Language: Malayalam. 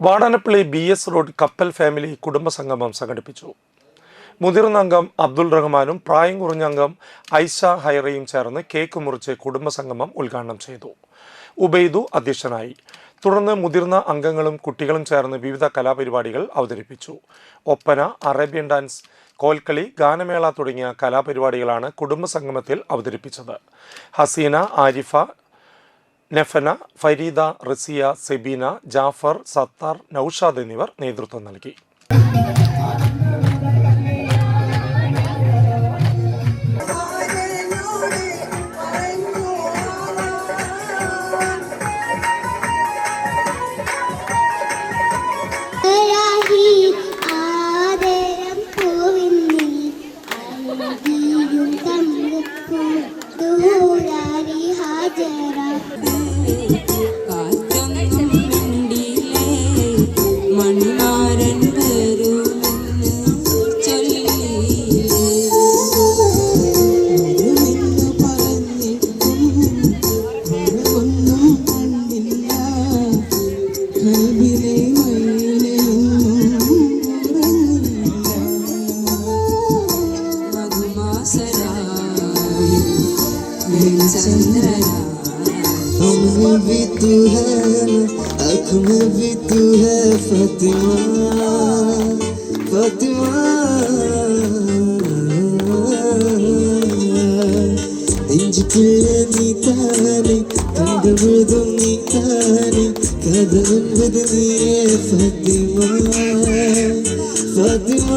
വാടാനപ്പള്ളി ബി എസ് റോഡ് കപ്പൽ ഫാമിലി കുടുംബസംഗമം സംഘടിപ്പിച്ചു. മുതിർന്ന അംഗം അബ്ദുൾ റഹ്മാനും പ്രായം കുറഞ്ഞ അംഗം ഐഷ ഹൈറയും ചേർന്ന് കേക്ക് മുറിച്ച് കുടുംബസംഗമം ഉദ്ഘാടനം ചെയ്തു. ഉബൈദു അധ്യക്ഷനായി. തുടർന്ന് മുതിർന്ന അംഗങ്ങളും കുട്ടികളും ചേർന്ന് വിവിധ കലാപരിപാടികൾ അവതരിപ്പിച്ചു. ഒപ്പന അറേബ്യൻ ഡാൻസ് കോൽക്കളി ഗാനമേള തുടങ്ങിയ കലാപരിപാടികളാണ് കുടുംബസംഗമത്തിൽ അവതരിപ്പിച്ചത്. ഹസീന ആരിഫ നെഫന ഫരീദ റസിയ സെബീന ജാഫർ സത്താർ നൌഷാദ് എന്നിവർ നേതൃത്വം നൽകി. രാഹി മണ്ണാരൻ വരുമെന്ന് ചൊല്ലിയില്ലേ വരുമെന്ന് പറഞ്ഞിട്ടും വരവൊന്നും കണ്ടില്ല കൽബിലെ മയിലെന്നും ഉറങ്ങില്ല മധുമാസരായി ചന്ദ്രനായി തുഹന आँख में भी तू है फातिमा फातिमा നെഞ്ചുക്കുള്ള നീ താനെ കണ്ടുമുഴുതും നീ താനെ കഥ മുൻപത് നീയേ ഫാത്തിമ ഫാത്തിമ